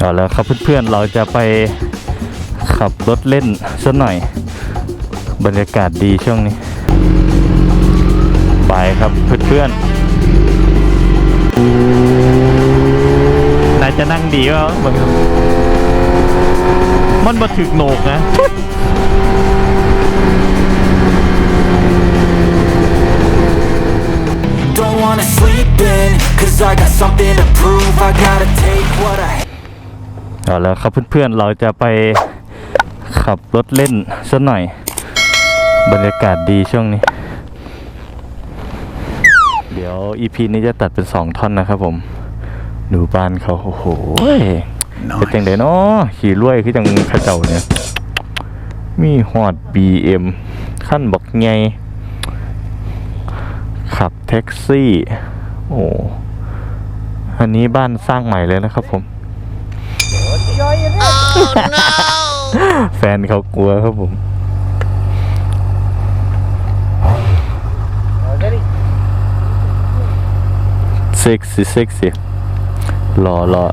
เอาแล้วครับเพื่อนๆเราจะไปขับรถเล่นสักหน่อย บรรยากาศดีช่วงนี้ ไปครับเพื่อนๆนายจะนั่งดีวะบังมันมาถึกโหนกนะ เอาแล้วครับเพื่อนๆเราจะไปขับรถเล่นสักหน่อย บรรยากาศดีช่วงนี้ เดี๋ยวอีพีนี้จะตัดเป็นสองท่อนนะครับผมดูบ้านเขาโอ้โหเป็นจังไดเนาะขี่รวยคือจังเข้าเจ้าเนี่ย มีฮอด BM ขั้นบอกไงขับแท็กซี่ โอ้อันนี้บ้านสร้างใหม่เลยนะครับผม แฟนเขากลัวครับผมเซ็กซี่เซ็กซี่รอรอ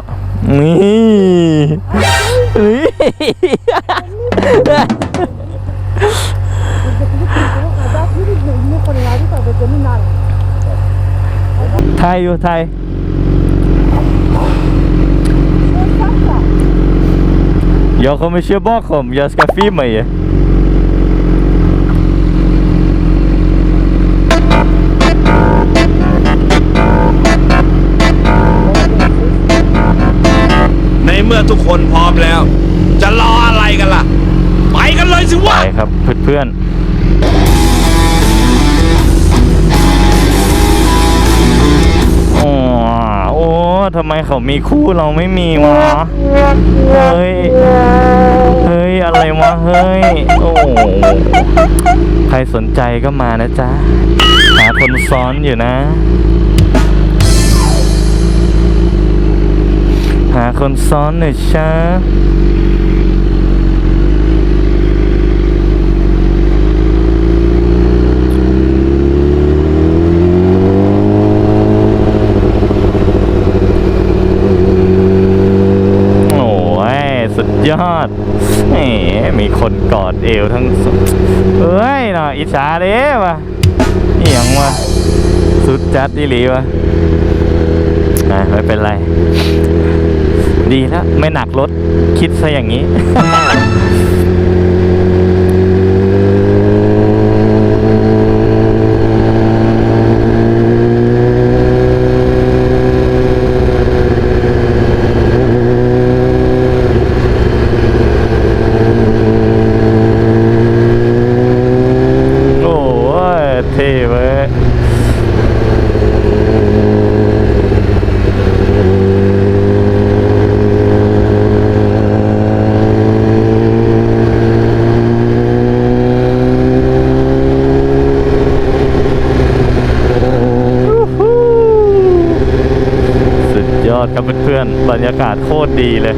นี่นี่ไทยอยู่ไทย Jag kommer köra bakom, jag ska filma er.. ในเมื่อทุกคนพร้อมแล้ว จะรออะไรกันล่ะ ไปกันเลยสิไปวะครับเพื่อนๆ ทำไมเขามีคู่เราไม่มีวะ เฮ้ย เฮ้ย อะไรวะ เฮ้ย โอ้ ใครสนใจก็มานะจ๊ะ หาคนซ้อนอยู่นะ หาคนซ้อนหน่อยช้า โอ้ยสุดยอดแหมมีคนกอดเอ วทั้งเอ้ยน่ะอิจฉาเด้วะเอียงวะสุดจัดอีหลีวะอะไม่เป็นไร ดีแล้วไม่หนักรถคิดซะอย่างนี้ โอ้ยเท่เว้ยสุดยอดครับเพื่อนๆบรรยากาศโคตร ดีเลย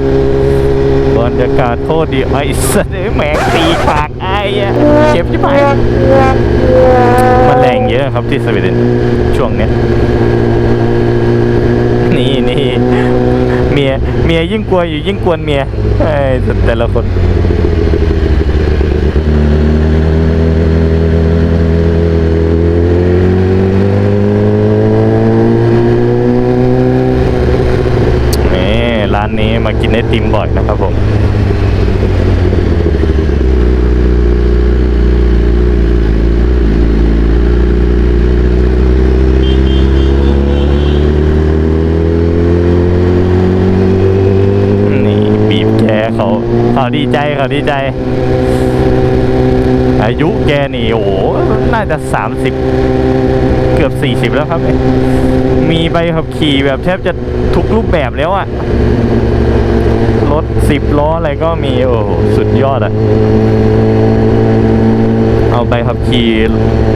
บรรยากาศโคตรดีไอ้สัตว์เอ้ยแหมงตีปากไอ้เจ็บชิบหายแมันแรงเยอะครับที่สวีเดนช่วงเนี้ยนี่นี่เมียเมียยิ่งกลัวอยู่ยิ่งกวนเมียไอ้แต่ละคนร้านนี้มากินไอ ติมบ่อยนะครับผมนี่บีบแกเขาเขาดีใจเขาดีใจ อายุแกนี่โอ้โหน่าจะ 30 เกือบ 40 แล้วครับ มีใบขับขี่แบบแทบจะทุกรูปแบบแล้วอะร ถ10ล้ออะไรก็มี โอ้สุดยอดอะเอาใบขับขี่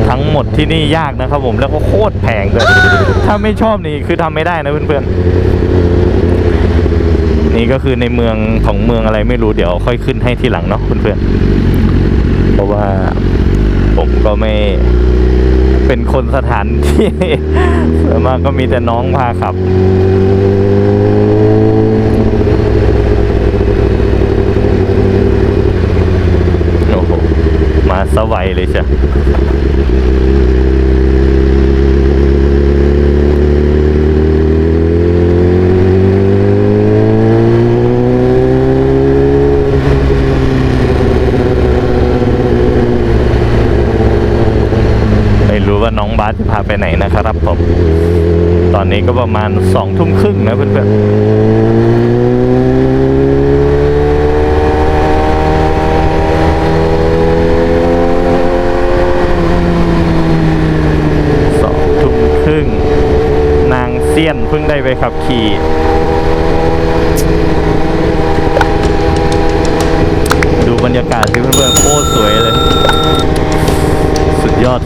ทั้งหมดที่นี่ยากนะครับผมแล้วก็โคตรแพงเลยถ้าไม่ชอบนี่คือทำไม่ได้นะเพื่อนๆ นี่ก็คือในเมืองของเมืองอะไรไม่รู้เดี๋ยวค่อยขึ้นให้ทีหลังเนาะเพื่อนๆ เพราะว่าผมก็ไม่เป็นคนสถานที่ส่วนมากก็มีแต่น้องพาขับ สวัยเลยจ้ะว่าน้องบาสจะพาไปไหนนะครับผม ตอนนี้ก็ประมาณสองทุ่มครึ่งนะเพื่อนๆ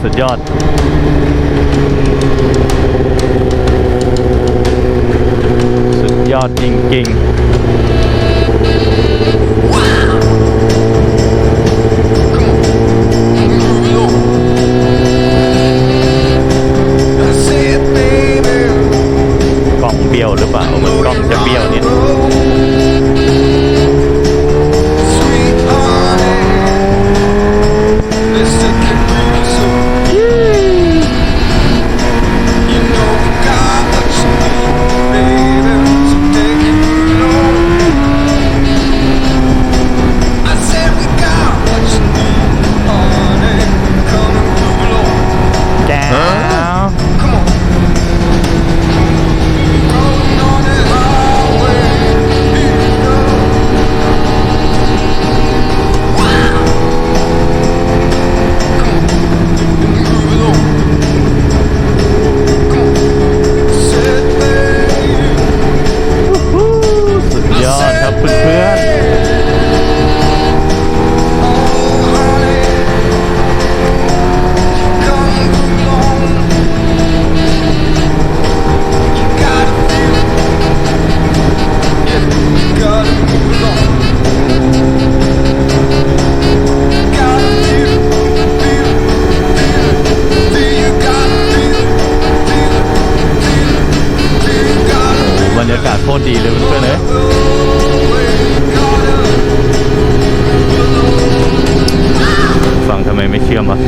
สุดยอดสุดยอด สุดยอดจริง ๆากาศโคตรดีเลยเพื่อนๆเลยฟังทำไมไม่เชื่อมวะ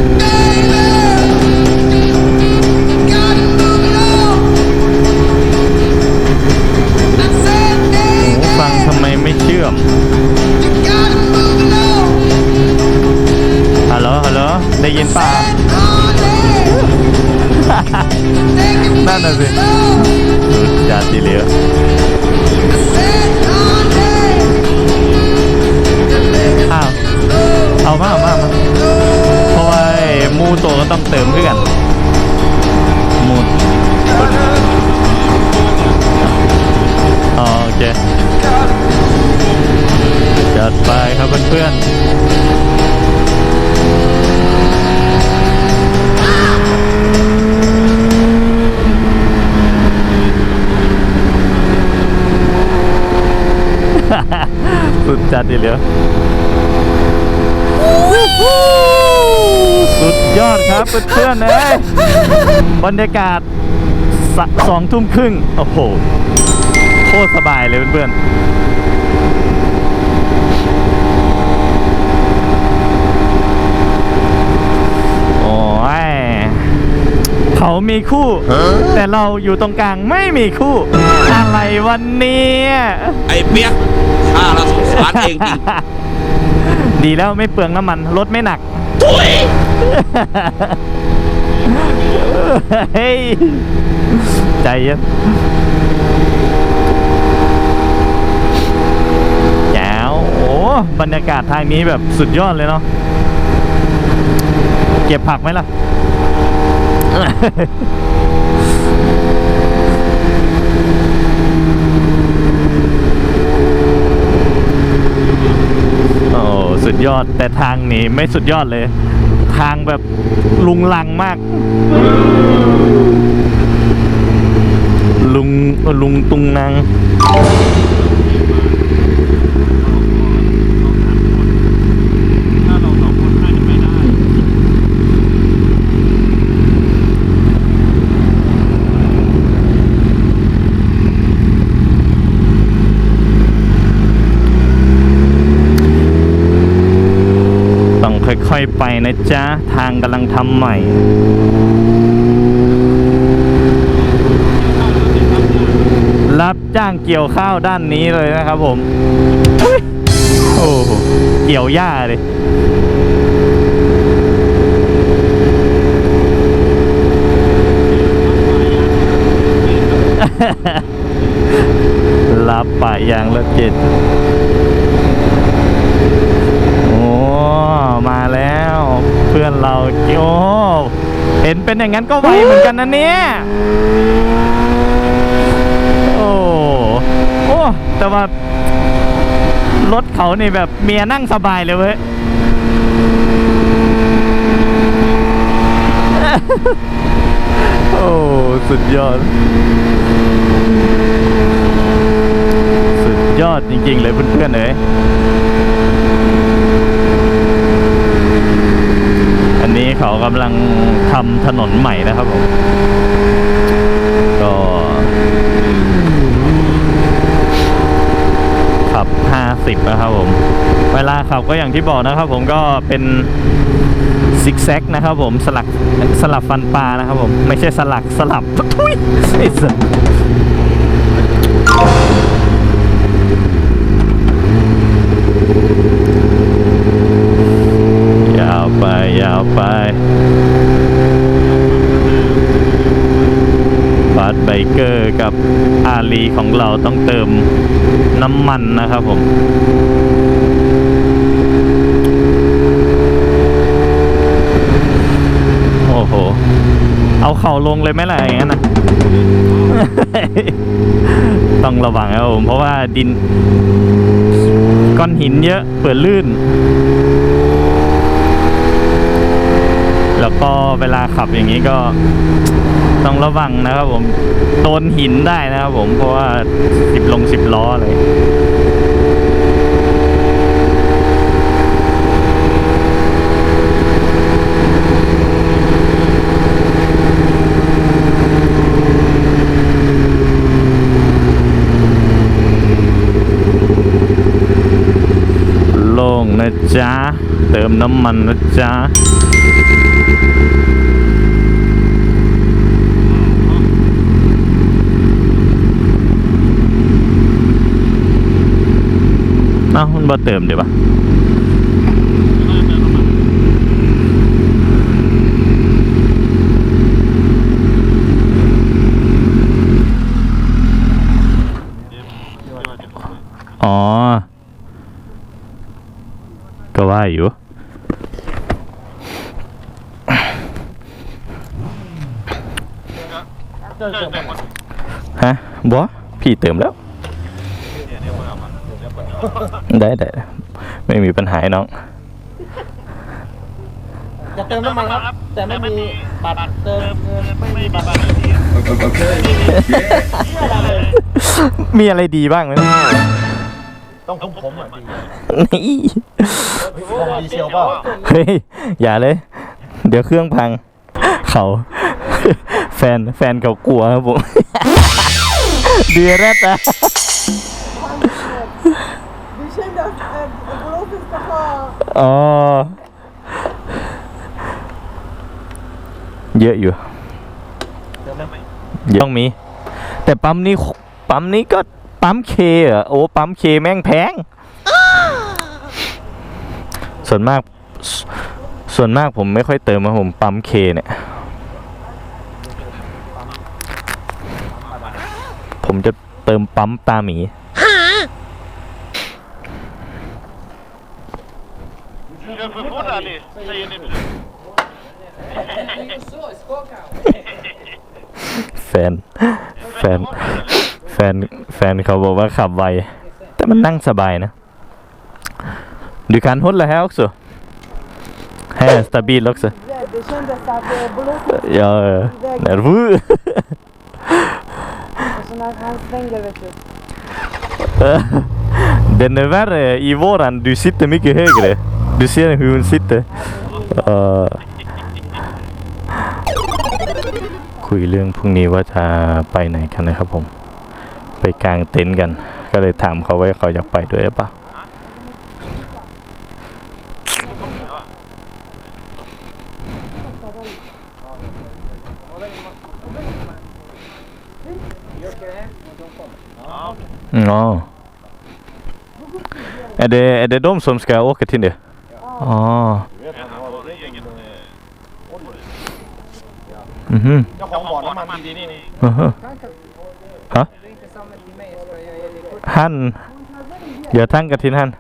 ต้องเติมขึ้นหมูอ๋อโอเคจัดไปครับเพื่อนสุดจัดทีเหลียว สุดยอดครับเพื่อนๆเลยบรรยากาศสสองทุ่มครึ่ง โอ้โห โคตรสบายเลยเพื่อนๆ โอ้ย เขามีคู่ แต่เราอยู่ตรงกลางไม่มีคู่ อะไรวันนี้ ไอ้เปียกข้าละสงสารเองจริง ดีแล้วไม่เปลืองน้ำมัน รถไม่หนักทุยเฮ้ยใจเย็นแจ๋วโอ้บรรยากาศทางนี้แบบสุดยอดเลยเนาะเก็บผักไหมล่ะ โอ้สุด ยอด แต่ทางนี้ไม่สุดยอดเลย ทางแบบลุงลังมาก ลุงลุงตุงนางต้องค่อยๆไปนะ จ๊ะ ทางกำลังทำใหม่ รับจ้างเกี่ยวข้าวด้านนี้เลยนะครับผม โอ้โหเกี่ยวหญ้าเลย รับปะยางรถเจ็ดโอ้ มาแล้ว เพื่อนเราโอ้เห็นเป็น อย่างนั้นก็ไวเหมือนกันนะเนี่ย โอ้โอ้แต่ว่ารถเขานี่แบบเมียนั่งสบายเลยเว้ยโอ้ สุดยอด สุดยอดจริงๆเลยเพื่อนๆเลยอันนี้เขา กำลังทำถนนใหม่นะครับผม ก็ขับ 50 นะครับผม เวลาขับก็อย่างที่บอกนะครับผมก็เป็นซิกแซกนะครับผมสลักสลับฟันปลานะครับผม ไม่ใช่สลักสลับทุยาวไป ยาวไปบาสไบเกอร์กับอาลีของ เราต้องเติมน้ำมันนะครับผมโอ้โห เอาเข่าลงเลยไหมล่ะอย่างนั้นนะต้องระวังครับผมเพราะว่าดิน ก้อนหินเยอะเปื่อนลื่น แล้วก็เวลาขับอย่างนี้ก็ต้องระวังนะครับผมโดนหินได้นะครับผมเพราะว่าสิบลงสิบล้อเลย โล่งนะจ๊ะ เติมน้ำมันนะจ๊ะเอ้ามันบ่เติมเดี๋ยวปะอ๋อ ก็ว่าอยู่ ฮะบอ พี่เติมแล้ว ได้ได้ไม่มีปัญหาน้องจะเติมน้ำมันครับ แต่ไม่มีบัตรเติมเงินไม่มีบัตรมีอะไรดีบ้างไหมต้องผมผมอะดีนี่ผมดีเชียวเปล่าเฮ้ยอย่าเลย เดี๋ยวเครื่องพัง เขา แฟนแฟนเขากลัวครับผม เดือดแล้วจ้ะ Vi kände att eh, Borås ska ha อ๋อเยอะอยู่เติมได้ไหมเยอะต้องมี แต่ปั๊มนี้ปั๊มนี้ก็ปั๊มเคเหรอโอ้ปั๊มเคแม่งแพง ส่วนมากสส่วนมากผมไม่ค่อยเติมนะผมปั๊มเคเนี่ย ผมจะเติมปั๊มตาหมีแฟน แฟน แฟน แฟนเขาบอกว่าขับไว แต่มันนั่งสบายนะ Du kan hålla här också. Här är stabil också. rädd. Det kändes att eh, Borås Jag är nervös. Och så när han svänger vet du. Den är värre i våran. Du sitter mycket högre. Du ser hur hon sitter. Uh, คุยเรื่องพรุ่งนี้ว่าจะไปไหนกันนะครับผม ไปกลางเต็นท์กัน ก็เลยถามเขาว่าเขาอยากไปด้วยหรือเปล่า Ja. Är det, är det de som ska åka till det? Ja. Mhm. เจ้าของบ่อน้ำมันดีๆนี่ Aha. ฮะหั่นเดี๋ยวทั้งกระทินหั่น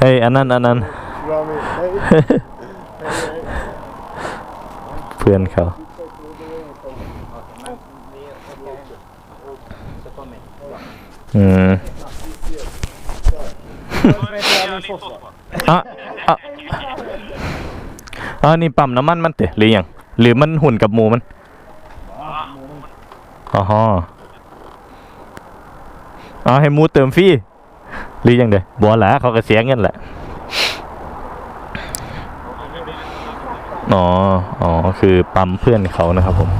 เฮ้ยอันนั้นอันนั้นเพื่อนเขา อืมอะอะอะนี่ปั๊มน้ำมันมันเตะหรือยังหรือมันหุ่นกับหมูมันอ๋อฮะอ๋อให้หมูเติมฟรีหรือยังเด้บัวหละเขาก็เสียเงินแหละอ๋ออ๋อคือปั๊มเพื่อนเขานะครับผม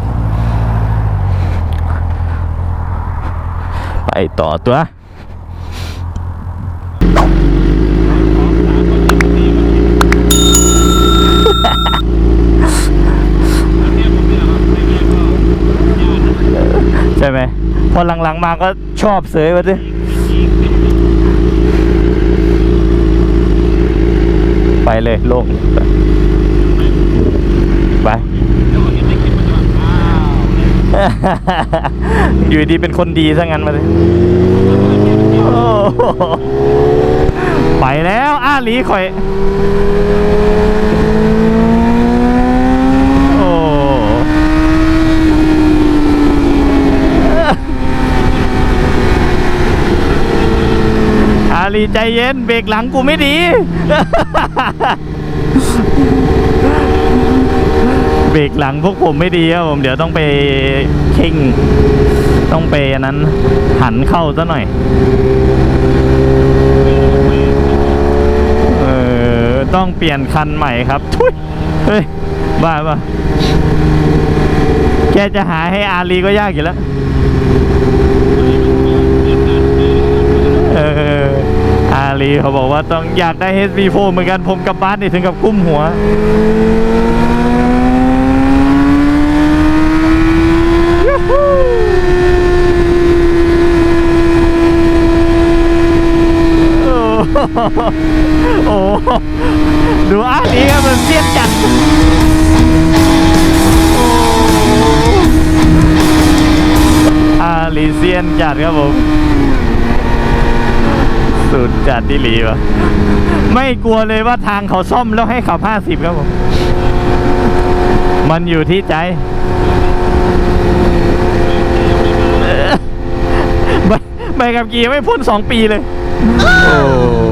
ไปต่อตัวใช่ไหมพอหลังๆมาก็ชอบเสยวะดิไปเลยโล่งไป อยู่ดีเป็นคนดีซะงั้นมาเลยไปแล้วอาหลีข่อยโอ้อาลีใจเย็น เบรกหลังกูไม่ดี เบรกหลังพวกผมไม่ดีครับผมเดี๋ยวต้องไปเข่งต้องไปอันนั้นหันเข้าซะหน่อยเออต้องเปลี่ยนคันใหม่ครับทุยเฮ้ยบ้าปะแกจะหาให้อาลีก็ยากอยู่แล้วเอออาลีเขาบอกว่าต้องอยากได้ HB4 เหมือนกันผมกับบ้านนี่ถึงกับกุ้มหัว โอ้ โหดูอาลีครับมันเสียดจัดอาลีเซียนจัดครับผม สุดจัดที่หลีวะไม่กลัวเลยว่าทางเขาซ่อมแล้วให้ขับ 50 ครับผม มันอยู่ที่ใจใบใบขับขี่ไม่พ้นสองปีเลย โอ้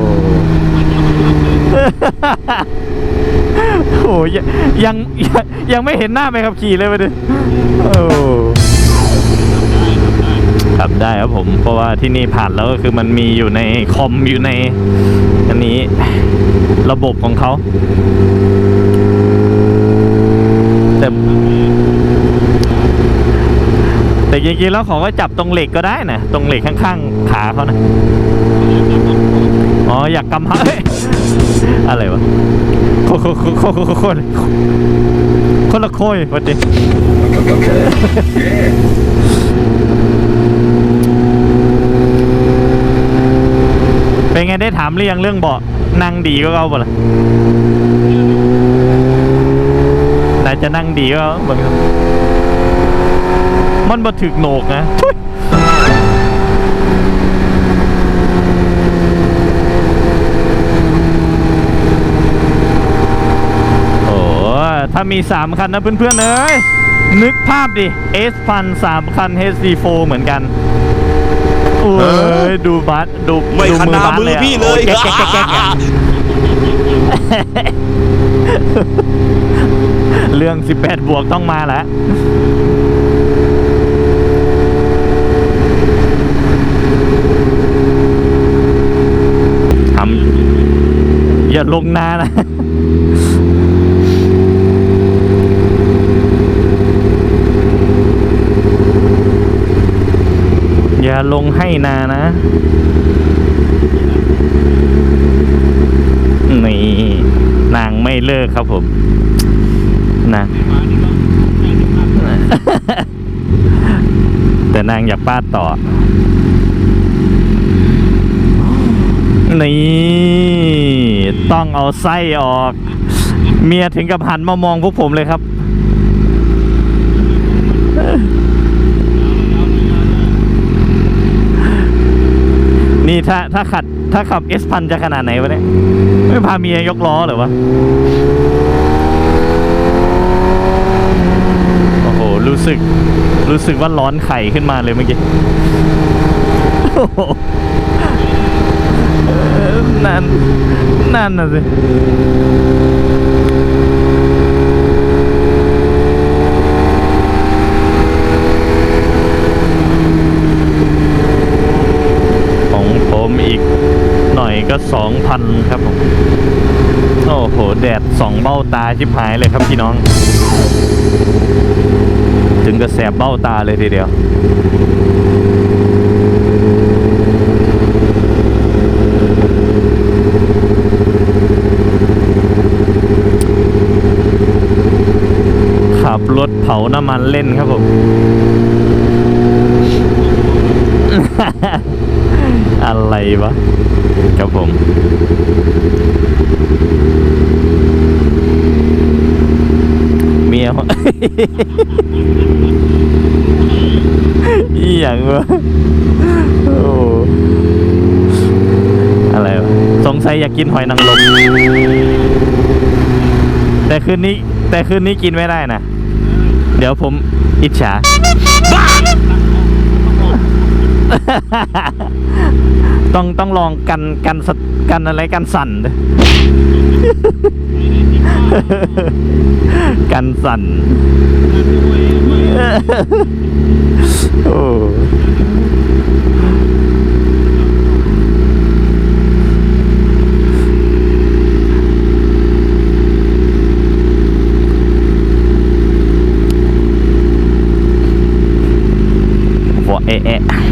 โหยังยังยังยังไม่เห็นหน้าใบขับขี่เลยมาดิโอ้ขับได้ครับผม เพราะว่าที่นี่ผ่านแล้วก็คือมันมีอยู่ในคอมอยู่ในอันนี้ระบบของเขาแต่แต่จริงๆแล้วเขาก็จับตรงเหล็กก็ได้นะตรงเหล็กข้างๆขาเขานะ อ๋ออยากกำฮะเอ้อะไรวะโคโคโคโคโคโคคนคนละโคยวันดิเป็นไงได้ถามหรือยังเรื่องเบาะนั่งดีก็เอาบ่ล่ะไหนจะนั่งดีก็เอาบ่ครับมันบ่ถึกโหนกนะทุย โอ้ถ้ามี 3 คันนะเพื่อนๆเอ้ยนึกภาพดิ S พันสามคัน HD4 เหมือนกันโอ้ยดูบัสดูไม่ดูขนาบัสมืออะพี่เลยโอ้แก๊กแก๊กแก๊กแก๊กอะเรื่อง 18 บวกต้องมาแล้วทำอย่าลงนานะ อย่า ลงให้นานะนี่นางไม่เลิกครับผมนะแต่นางอยากปาดต่อ นี่ ต้องเอาไส้ออก เมียถึงกับหันมามองพวกผมเลยครับ ถ้าถ้าขัดถ้าขับเอสพันจะขนาดไหนวะเนี่ย ไม่พาเมียยกล้อหรือวะ โอ้โห รู้สึก รู้สึกว่าร้อนไข่ขึ้นมาเลยเมื่อกี้โอ้โหนั่น นั่นน่ะสิ ของผมอีกหน่อย ก็สองพันครับผมโอ้โห แดดสองเบ้าตาชิบหายเลยครับพี่น้อง ถึงกับแสบเบ้าตาเลยทีเดียวขับรถเผาน้ำมันเล่นครับผม อะไรวะครับผมเมียอีหยังวะโอ้อะไรวะสงสัยอยากกินหอยนางรมแต่คืนนี้ แต่คืนนี้กินไม่ได้นะ เดี๋ยวผมอิจฉา ต้องต้องลองกันกันสกันอะไรกันสั่นกันสั่นโอ้วอเอะ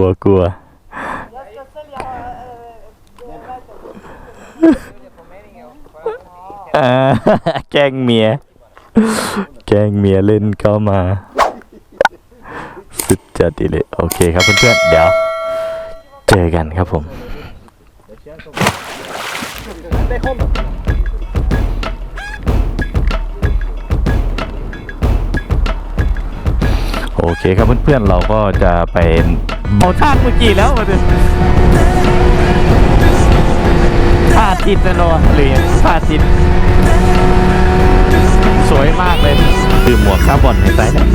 ลัวกลัวแกล้งเมีย แกล้งเมียเล่นเข้ามา สุดจัดดีเลยโอเคครับเพื่อนๆเดี๋ยว เจอกันครับผม โอเคครับเพื่อนๆเราก็จะไปเอาท่าเมื่อกี้แล้วมาดูทาจิดนะโนหรือท่าติดสวยมากเลยคือหมวกคาร์บอนในไซส์เนี่ย